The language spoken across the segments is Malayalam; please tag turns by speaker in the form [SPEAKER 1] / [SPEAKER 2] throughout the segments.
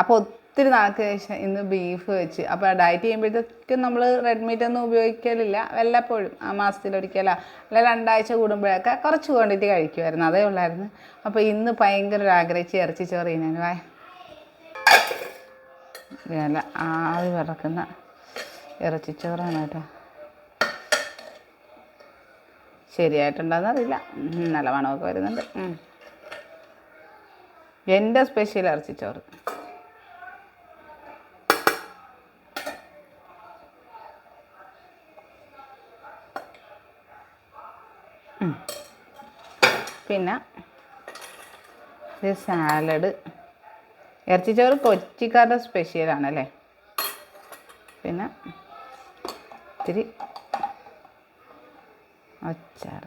[SPEAKER 1] അപ്പോൾ ഒത്തിരി നാൾക്ക് ശേഷം ഇന്ന് ബീഫ് വെച്ച്. അപ്പോൾ ഡയറ്റ് ചെയ്യുമ്പോഴത്തേക്കും നമ്മൾ റെഡ് മീറ്റ് ഒന്നും ഉപയോഗിക്കലില്ല. വല്ലപ്പോഴും ആ മാസത്തിലൊരിക്കലോ അല്ല രണ്ടാഴ്ച കൂടുമ്പോഴൊക്കെ കുറച്ച് ക്വാണ്ടിറ്റി കഴിക്കുമായിരുന്നു അതേ ഉള്ളായിരുന്നു. അപ്പോൾ ഇന്ന് ഭയങ്കര ഒരു ആഗ്രഹിച്ച് ഇറച്ചി ചോറ് ചെയ്യുന്നതിന്. വായ ഇതല്ല ആവി വിറക്കുന്ന ഇറച്ചിച്ചോറാണ് കേട്ടോ. ശരിയായിട്ടുണ്ടോയെന്നറിയില്ല നല്ല മണമൊക്കെ വരുന്നുണ്ട്. എന്റെ സ്പെഷ്യൽ ഇറച്ചിച്ചോറ് പിന്നെ ഇത് സാലഡ്. ഇറച്ചിച്ചോറ് കൊച്ചിക്കാരുടെ സ്പെഷ്യലാണല്ലേ പിന്നെ ഇത്തിരി അച്ചാർ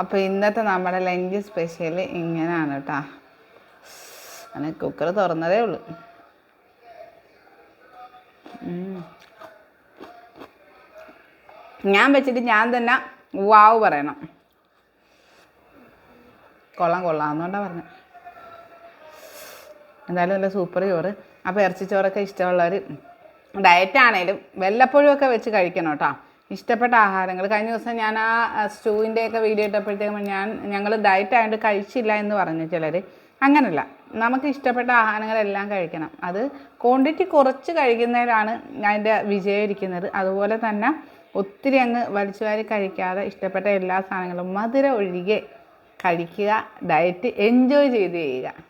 [SPEAKER 1] അപ്പോൾ ഇന്നത്തെ നമ്മുടെ ലഞ്ച് സ്പെഷ്യൽ ഇങ്ങനെയാണ് കേട്ടോ അങ്ങനെ കുക്കർ തുറന്നതേ ഉള്ളൂ. ഞാൻ വെച്ചിട്ട് ഞാൻ തന്നെ വാവ് പറയണം. കൊള്ളാം കൊള്ളാം. എന്നുകൊണ്ടാണ് പറഞ്ഞത് എന്തായാലും നല്ല സൂപ്പർ ചോറ്. അപ്പോൾ ഇറച്ചി ചോറൊക്കെ ഇഷ്ടമുള്ളവർ ഡയറ്റ് ആണേലും വല്ലപ്പോഴും ഒക്കെ വെച്ച് കഴിക്കണം കേട്ടോ ഇഷ്ടപ്പെട്ട ആഹാരങ്ങൾ. കഴിഞ്ഞ ദിവസം ഞാൻ ആ സ്റ്റൂവിന്റെയൊക്കെ വീഡിയോ ഇട്ടപ്പോഴത്തേക്കും ഞാൻ ഞങ്ങൾ ഡയറ്റ് ആയതുകൊണ്ട് കഴിച്ചില്ല എന്ന് പറഞ്ഞു ചിലർ അങ്ങനല്ല. നമുക്ക് ഇഷ്ടപ്പെട്ട ആഹാരങ്ങളെല്ലാം കഴിക്കണം. അത് ക്വാണ്ടിറ്റി കുറച്ച് കഴിക്കുന്നതിലാണ് അതിന്റെ വിജയം ഇരിക്കുന്നത്. അതുപോലെ തന്നെ ഒത്തിരി അങ്ങ് വലിച്ചു വാരി കഴിക്കാതെ ഇഷ്ടപ്പെട്ട എല്ലാ സാധനങ്ങളും മധുരം ഒഴികെ കഴിക്കുക ഡയറ്റ് എൻജോയ് ചെയ്ത് ചെയ്യുക.